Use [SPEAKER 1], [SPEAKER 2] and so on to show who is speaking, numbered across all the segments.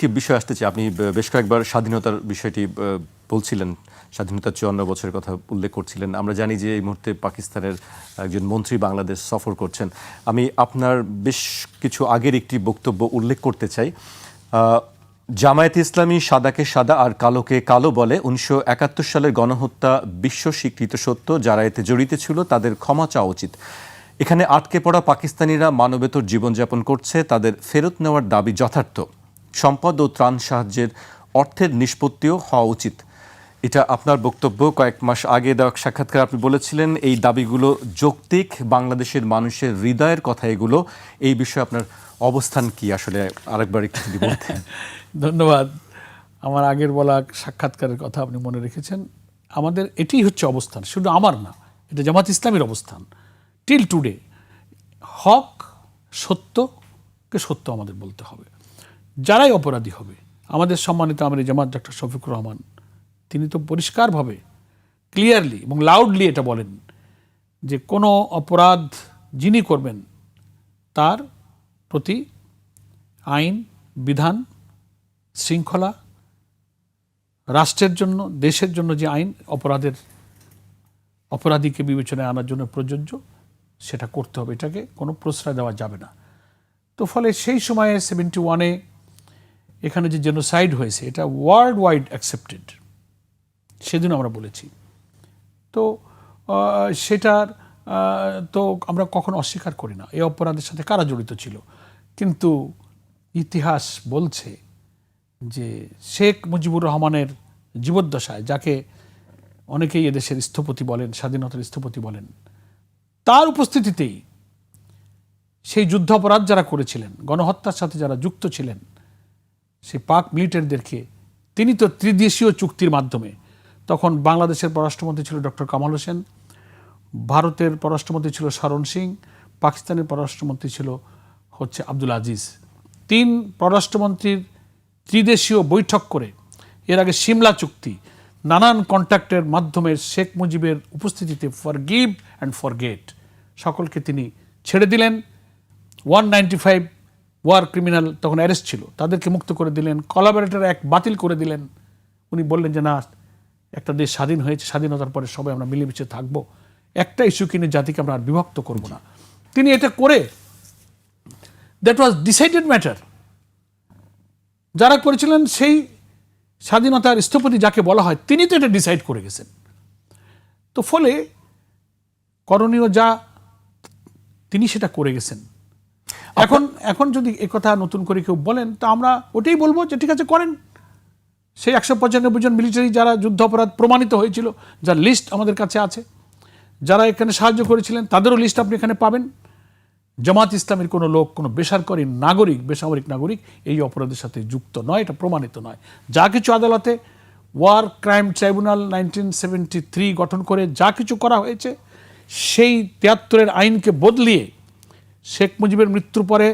[SPEAKER 1] আরেকটি বিষয় আসতে চাই। আপনি বেশ কয়েকবার স্বাধীনতার বিষয়টি বলছিলেন। স্বাধীনতার চুয়ান্ন বছরের কথা উল্লেখ করছিলেন। আমরা জানি যে এই মুহূর্তে পাকিস্তানের একজন মন্ত্রী বাংলাদেশ সফর করছেন। আমি আপনার বেশ কিছু আগের একটি বক্তব্য উল্লেখ করতে চাই। জামায়াত ইসলামী সাদাকে সাদা আর কালোকে কালো বলে উনিশশো একাত্তর সালের গণহত্যা বিশ্ব স্বীকৃত সত্য, যারা এতে জড়িত ছিল, তাদের ক্ষমা চাওয়া উচিত। এখানে আটকে পড়া পাকিস্তানিরা মানবেতর জীবনযাপন করছে, তাদের ফেরত নেওয়ার দাবি যথার্থ। সম্পদ ও ত্রাণ সাহায্যের অর্থের নিষ্পত্তিও হওয়া উচিত। এটা আপনার বক্তব্য কয়েক মাস আগে দেওয়া সাক্ষাৎকার আপনি বলেছিলেন, এই দাবিগুলো যৌক্তিক, বাংলাদেশের মানুষের হৃদয়ের কথা এগুলো। এই বিষয়ে আপনার অবস্থান কি? আসলে আরেকবার একটু যদি বলতেন।
[SPEAKER 2] ধন্যবাদ। আমার আগের বলা সাক্ষাৎকারের কথা আপনি মনে রেখেছেন। আমাদের এটাই হচ্ছে অবস্থান, শুধু আমার না, এটা জামাত ইসলামের অবস্থান। টিল টুডে হক সত্যকে সত্য আমাদের বলতে হবে। যারাই অপরাধী হবে, আমাদের সম্মানিত আমাদের জামাত ডক্টর শফিকুর রহমান, তিনি তো পরিষ্কারভাবে ক্লিয়ারলি এবং লাউডলি এটা বলেন যে কোনো অপরাধ যিনি করবেন, তার প্রতি আইন, বিধান, শৃঙ্খলা, রাষ্ট্রের জন্য, দেশের জন্য যে আইন, অপরাধের, অপরাধীকে বিবেচনায় আনার জন্য প্রযোজ্য, সেটা করতে হবে। এটাকে কোনো প্রশ্রয় দেওয়া যাবে না। তো ফলে সেই সময়ে সেভেন্টি ওয়ানে এখানে যে জেনোসাইড হয়েছে, এটা ওয়ার্ল্ড ওয়াইড অ্যাকসেপ্টেড সেদিন আমরা বলেছি। তো সেটার তো আমরা কখনো অস্বীকার করি না। এই অপরাধের সাথে কারা জড়িত ছিল? কিন্তু ইতিহাস বলছে যে শেখ মুজিবুর রহমানের জীবদ্দশায়, যাকে অনেকেই এদেশের স্থপতি বলেন, স্বাধীনতার স্থপতি বলেন, তার উপস্থিতিতেই সেই যুদ্ধাপরাধ যারা করেছিলেন, গণহত্যার সাথে যারা যুক্ত ছিলেন সেই পাক মিলিটারিদেরকে, তিনি তো ত্রিদেশীয় চুক্তির মাধ্যমে। তখন বাংলাদেশের পররাষ্ট্রমন্ত্রী ছিল ডক্টর কামাল হোসেন, ভারতের পররাষ্ট্রমন্ত্রী ছিল শরণ সিং, পাকিস্তানের পররাষ্ট্রমন্ত্রী ছিল হচ্ছে আব্দুল আজিজ। তিন পররাষ্ট্রমন্ত্রীর ত্রিদেশীয় বৈঠক করে, এর আগে সিমলা চুক্তি, নানান কন্ট্যাক্টের মাধ্যমে শেখ মুজিবের উপস্থিতিতে forgive and forget সকলকে তিনি ছেড়ে দিলেন। One ninety five war criminal তখন অ্যারেস্ট ছিল। তাদেরকে মুক্ত করে দিলেন। কলাবরেটর এক বাতিল করে দিলেন। উনি বললেন যে, না, একটা দেশ স্বাধীন হয়েছে, স্বাধীনতার পরে সবাই আমরা মিলেমিশে থাকব। একটা ইস্যু কিনে জাতিকে আমরা আর বিভক্ত করব না। তিনি এটা করে দ্যাট ওয়াজ ডিসাইডেড ম্যাটার যারা করেছিলেন সেই স্বাধীনতার স্থপতি যাকে বলা হয়, তিনি তো এটা ডিসাইড করে গেছেন। তো ফলে করণীয় যা, তিনি সেটা করে গেছেন। এখন এখন যদি কথা নতুন করে কেউ বলেন, তা আমরা ওটাই বলব যে ঠিক আছে, করেন। সেই একশো পঁচানব্বই জন মিলিটারি যারা যুদ্ধ অপরাধ প্রমাণিত হয়েছিল, যার লিস্ট আমাদের কাছে আছে, যারা এখানে সাহায্য করেছিলেন, তাদেরও লিস্ট আপনি এখানে পাবেন। জামাত ইসলামের কোনো লোক, কোনো বেসরকারি নাগরিক, বেসামরিক নাগরিক এই অপরাধের সাথে যুক্ত নয়, এটা প্রমাণিত নয়। যা কিছু আদালতে war crime tribunal nineteen seventy three গঠন করে যা কিছু করা হয়েছে, সেই তিয়াত্তরের আইনকে বদলিয়ে শেখ মুজিবের মৃত্যুর পরে,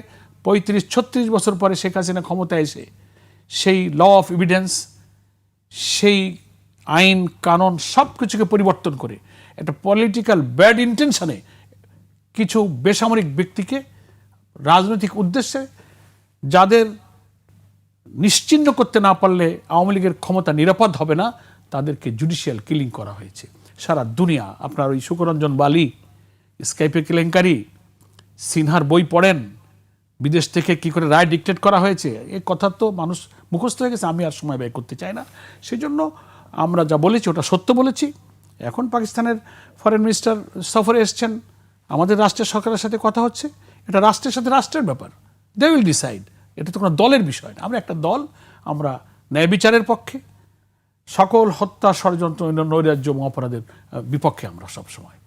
[SPEAKER 2] পঁয়ত্রিশ, ছত্রিশ বছর পরে শেখ হাসিনা ক্ষমতায় এসে সেই ল অফ এভিডেন্স সেই আইন, কানুন সব কিছুকে পরিবর্তন করে একটা পলিটিক্যাল ব্যাড ইন্টেনশনে কিছু বেসামরিক ব্যক্তিকে রাজনৈতিক উদ্দেশ্যে যাদের নিশ্চিহ্ন করতে না পারলে আওয়ামী লীগের ক্ষমতা নিরাপদ হবে না, তাদেরকে জুডিশিয়াল কিলিং করা হয়েছে। সারা দুনিয়া, আপনার ওই সুকরঞ্জন বালি স্কাইপে কেলেঙ্কারি সিনহার বই পড়েন, বিদেশ থেকে কি করে রায় ডিকটেট করা হয়েছে এই কথা তো মানুষ মুখস্থ হয়ে গেছে, আমি আর সময় ব্যয় করতে চাই না। সেই জন্য আমরা যা বলেছি ওটা সত্য বলেছি। এখন পাকিস্তানের ফরেন মিনিস্টার সফরে এসছেন, আমাদের রাষ্ট্রের সরকারের সাথে কথা হচ্ছে, এটা রাষ্ট্রের সাথে রাষ্ট্রের ব্যাপার। দে উইল ডিসাইড এটা তো কোনো দলের বিষয় না। আমরা একটা দল, আমরা ন্যায় বিচারের পক্ষে, সকল হত্যা ষড়যন্ত্র, নৈরাজ্য অপরাধের বিপক্ষে আমরা সবসময়।